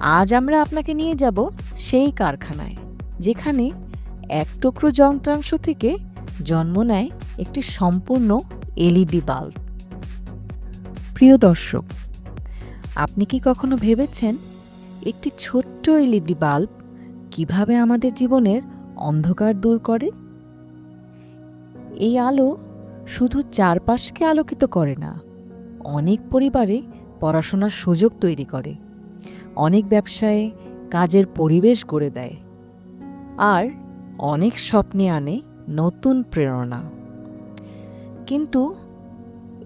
আজ আমরা আপনাকে নিয়ে যাব সেই কারখানায়, যেখানে এক টুকরো যন্ত্রাংশ থেকে জন্ম নেয় একটি সম্পূর্ণ এলইডি বাল্ব। প্রিয় দর্শক, আপনি কি কখনো ভেবেছেন একটি ছোট্ট এলইডি বাল্ব কীভাবে আমাদের জীবনের অন্ধকার দূর করে? এই আলো শুধু চারপাশকে আলোকিত করে না, অনেক পরিবারে পড়াশোনার সুযোগ তৈরি করে। অনেক ব্যবসায়ে কাজের পরিবেশ গড়ে দেয় আর অনেক স্বপ্নে আনে নতুন প্রেরণা। কিন্তু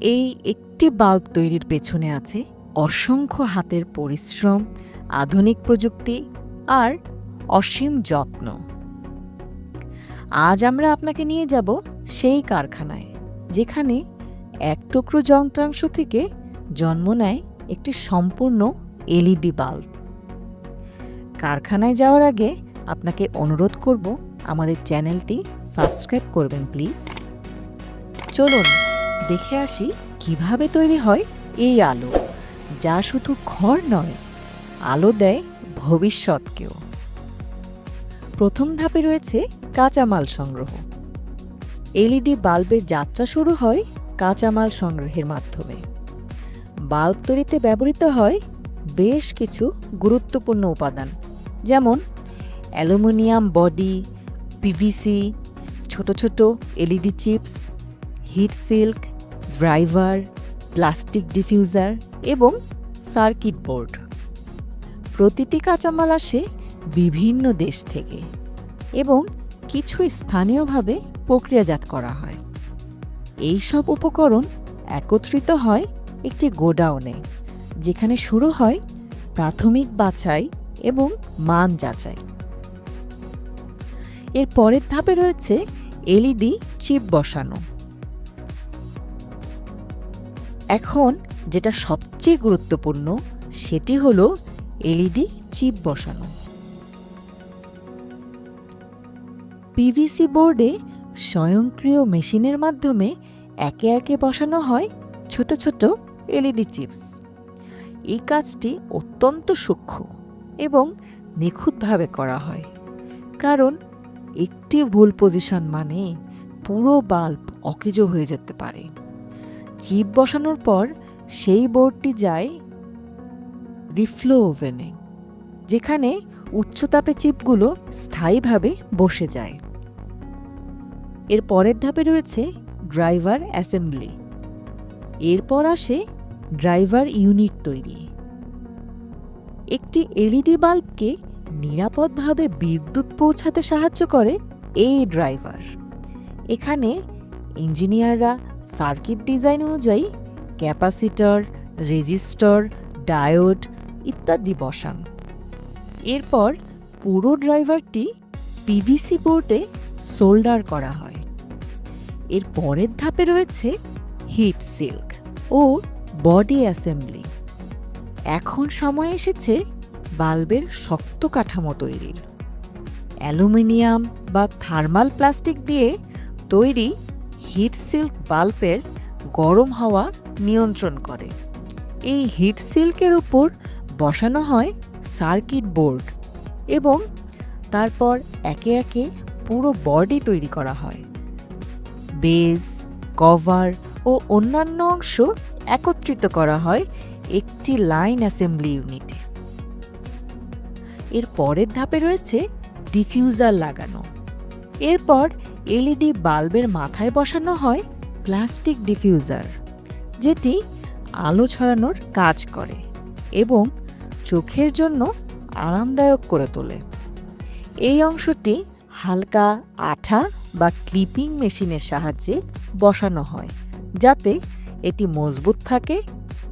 এই একটি বাল্ব তৈরির পেছনে আছে অসংখ্য হাতের পরিশ্রম, আধুনিক প্রযুক্তি আর অসীম যত্ন। আজ আমরা আপনাকে নিয়ে যাব সেই কারখানায়, যেখানে এক টুকরো যন্ত্রাংশ থেকে জন্ম নেয় একটি সম্পূর্ণ এলইডি বাল্ব। কারখানায় যাওয়ার আগে আপনাকে অনুরোধ করব আমাদের চ্যানেলটি সাবস্ক্রাইব করবেন, প্লিজ। চলুন, দেখে আসি কীভাবে তৈরি হয় এই আলো, যা শুধু ঘর নয়, আলো দেয় ভবিষ্যৎকেও। প্রথম ধাপে রয়েছে কাঁচামাল সংগ্রহ। এলইডি বাল্বের যাত্রা শুরু হয় কাঁচামাল সংগ্রহের মাধ্যমে। বাল্ব তৈরিতে ব্যবহৃত হয় বেশ কিছু গুরুত্বপূর্ণ উপাদান, যেমন অ্যালুমিনিয়াম বডি পিভিসি ছোট ছোট LED chips, heat sink, driver, plastic diffuser এবং সার্কিট বোর্ড। প্রতিটি কাঁচামাল আসে বিভিন্ন দেশ থেকে এবং কিছু স্থানীয়ভাবে প্রক্রিয়াজাত করা হয়। এই সব উপকরণ একত্রিত হয় একটি গোডাউনে। যেখানে শুরু হয় প্রাথমিক বাছাই এবং মান যাচাই। এর পরের ধাপে রয়েছে এলইডি চিপ বসানো। এখন যেটা সবচেয়ে গুরুত্বপূর্ণ সেটি হলো এলইডি চিপ বসানো। পিভিসি বোর্ডে স্বয়ংক্রিয় মেশিনের মাধ্যমে একে একে বসানো হয় ছোট ছোট এলইডি চিপস। এই কাজটি অত্যন্ত সূক্ষ্ম এবং নিখুঁতভাবে করা হয়। কারণ একটি ভুল পজিশন মানে পুরো বাল্ব অকেজো হয়ে যেতে পারে। চিপ বসানোর পর সেই বোর্ডটি যায় রিফ্লো ওভেনে যেখানে উচ্চতাপে চিপগুলো স্থায়ীভাবে বসে যায়। এর পরের ধাপে রয়েছে ড্রাইভার অ্যাসেম্বলি এরপর আসে ড্রাইভার ইউনিট তৈরি। একটি এলইডি বাল্বকে নিরাপদভাবে বিদ্যুৎ পৌঁছাতে সাহায্য করে এই ড্রাইভার। এখানে ইঞ্জিনিয়াররা সার্কিট ডিজাইন অনুযায়ী ক্যাপাসিটর, রেজিস্টর, ডায়োড ইত্যাদি বসান। এরপর পুরো ড্রাইভারটি পিভিসি বোর্ডে সোল্ডার করা হয়। এর পরের ধাপে রয়েছে হিট সিল্ক ও বডি অ্যাসেম্বলি। এখন সময় এসেছে বাল্বের শক্ত কাঠামো তৈরির। অ্যালুমিনিয়াম বা থার্মাল প্লাস্টিক দিয়ে তৈরি হিট সিল্ক বাল্বের গরম হাওয়া নিয়ন্ত্রণ করে। এই হিট সিল্কের উপর বসানো হয় সার্কিট বোর্ড এবং তারপর একে একে পুরো বডি তৈরি করা হয়। বেস, কভার ও অন্যান্য অংশ একত্রিত করা হয় একটি লাইন অ্যাসেম্বলি ইউনিটে। এর পরের ধাপে রয়েছে ডিফিউজার লাগানো। এরপর এলইডি বাল্বের মাথায় বসানো হয় প্লাস্টিক ডিফিউজার, যেটি আলো ছড়ানোর কাজ করে এবং চোখের জন্য আরামদায়ক করে তোলে। এই অংশটি হালকা আঠা বা ক্লিপিং মেশিনের সাহায্যে বসানো হয়, যাতে এটি মজবুত থাকে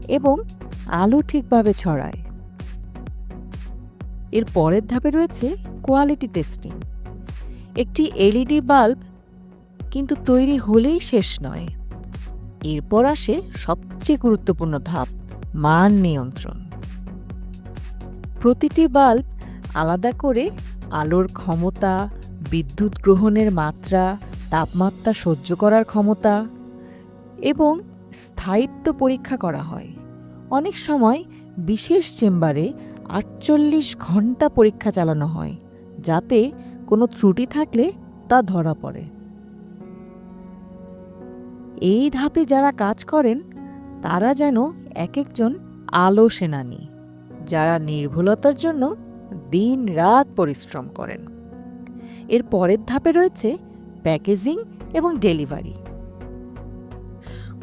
এবং আলো ঠিকভাবে ছড়ায়। এর পরের ধাপে রয়েছে কোয়ালিটি টেস্টিং। একটি এলইডি বাল্ব কিন্তু তৈরি হলেই শেষ নয়। এরপর আসে সবচেয়ে গুরুত্বপূর্ণ ধাপ, মান নিয়ন্ত্রণ। প্রতিটি বাল্ব আলাদা করে আলোর ক্ষমতা, বিদ্যুৎ গ্রহণের মাত্রা, তাপমাত্রা সহ্য করার ক্ষমতা এবং স্থায়িত্ব পরীক্ষা করা হয়। অনেক সময় বিশেষ চেম্বারে আটচল্লিশ ঘণ্টা পরীক্ষা চালানো হয়, যাতে কোনো ত্রুটি থাকলে তা ধরা পড়ে। এই ধাপে যারা কাজ করেন, তারা যেন এক একজন আলো সেনানী, যারা নির্ভুলতার জন্য দিন রাত পরিশ্রম করেন। এর পরের ধাপে রয়েছে প্যাকেজিং এবং ডেলিভারি।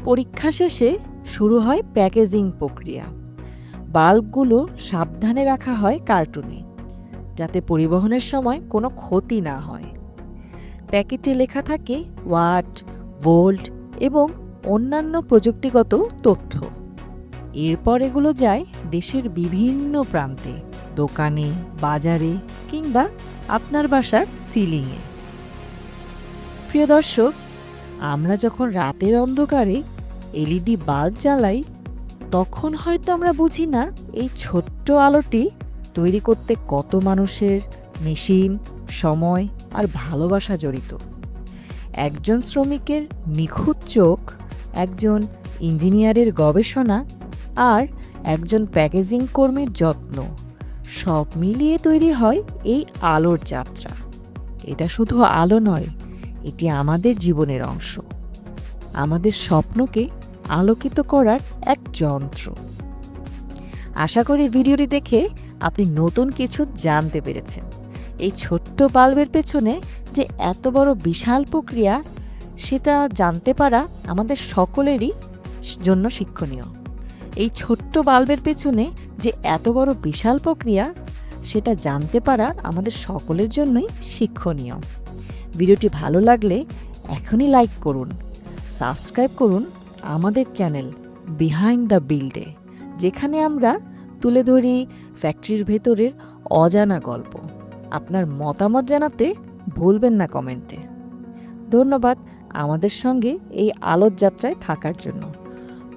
পরীক্ষা শেষে শুরু হয় প্যাকেজিং প্রক্রিয়া। বাল্বগুলো সাবধানে রাখা হয় কার্টুনে, যাতে পরিবহনের সময় কোনো ক্ষতি না হয়। প্যাকেটে লেখা থাকে ওয়াট, ভোল্ট এবং অন্যান্য প্রযুক্তিগত তথ্য। এরপর এগুলো যায় দেশের বিভিন্ন প্রান্তে, দোকানে, বাজারে কিংবা আপনার বাসার সিলিংয়ে। প্রিয় দর্শক, আমরা যখন রাতের অন্ধকারে এলইডি বাল্ব জ্বালাই, তখন হয়তো আমরা বুঝি না এই ছোট্ট আলোটি তৈরি করতে কত মানুষের মেশিন, সময় আর ভালোবাসা জড়িত। একজন শ্রমিকের নিখুঁত চোখ, একজন ইঞ্জিনিয়ারের গবেষণা আর একজন প্যাকেজিং কর্মীর যত্ন, সব মিলিয়ে তৈরি হয় এই আলোর যাত্রা। এটা শুধু আলো নয়, এটি আমাদের জীবনের অংশ। আমাদের স্বপ্নকে আলোকিত করার এক যন্ত্র। আশা করি ভিডিওটি দেখে আপনি নতুন কিছু জানতে পেরেছেন। এই ছোট্ট বাল্বের পেছনে যে এত বড় বিশাল প্রক্রিয়া, সেটা জানতে পারা আমাদের সকলেরই জন্য শিক্ষণীয়। এই ছোট্ট বাল্বের পেছনে যে এত বড় বিশাল প্রক্রিয়া, সেটা জানতে পারা আমাদের সকলের জন্যই শিক্ষণীয়। ভিডিওটি ভালো লাগলে এখনই লাইক করুন, সাবস্ক্রাইব করুন আমাদের চ্যানেল বিহাইন্ড দ্য বিল্ডে, যেখানে আমরা তুলে ধরি ফ্যাক্টরির ভেতরের অজানা গল্প। আপনার মতামত জানাতে ভুলবেন না কমেন্টে। ধন্যবাদ আমাদের সঙ্গে এই আলোর যাত্রায় থাকার জন্য।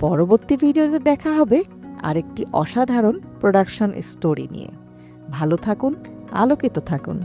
পরবর্তী ভিডিওতে দেখা হবে আরেকটি অসাধারণ প্রোডাকশন স্টোরি নিয়ে। ভালো থাকুন, আলোকিত থাকুন।